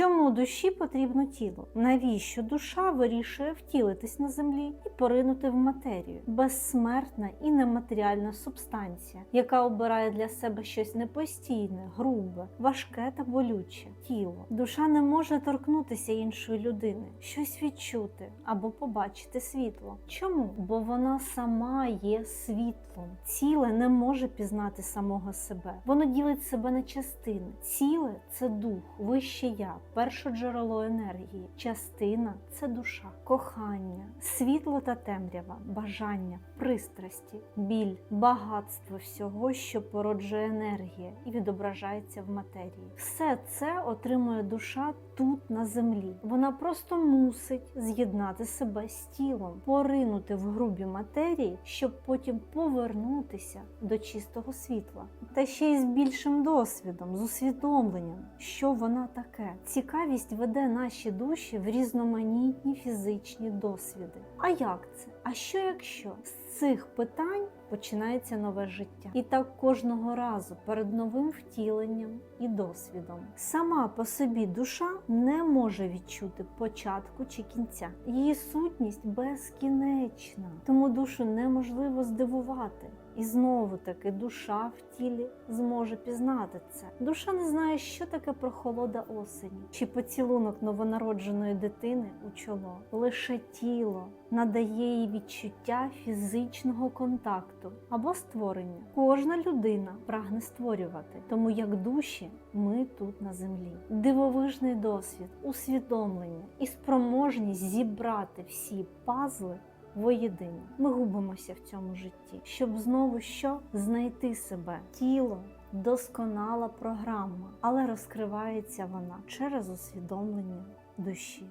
Чому душі потрібно тіло? Навіщо душа вирішує втілитись на землі і поринути в матерію? Безсмертна і нематеріальна субстанція, яка обирає для себе щось непостійне, грубе, важке та болюче тіло. Душа не може торкнутися іншої людини, щось відчути або побачити світло. Чому? Бо вона сама є світлом. Ціле не може пізнати самого себе. Воно ділить себе на частини. Ціле це дух, вище я, перше джерело енергії. Частина це душа, кохання, світло та темрява, бажання, пристрасті, біль, багатство всього, що породжує енергія і відображається в матерії. Все це отримує душа тут на землі. Вона просто мусить з'єднати себе з тілом, поринути в грубі матерії, щоб потім повернутися до чистого світла. Та ще й з більшим досвідом, з усвідомленням, що вона таке. Цікавість веде наші душі в різноманітні фізичні досвіди. А як це? А що якщо з цих питань починається нове життя? І так кожного разу перед новим втіленням і досвідом. Сама по собі душа не може відчути початку чи кінця. Її сутність безкінечна, тому душу неможливо здивувати. І знову таки душа в тілі зможе пізнати це. Душа не знає, що таке прохолода осені чи поцілунок новонародженої дитини у чоло. Лише тіло надає їй відчуття фізичного контакту або створення. Кожна людина прагне створювати, тому як душі ми тут на землі. Дивовижний досвід, усвідомлення і спроможність зібрати всі пазли воєдині. Ми губимося в цьому житті, щоб знову що знайти себе. Тіло досконала програма, але розкривається вона через усвідомлення душі.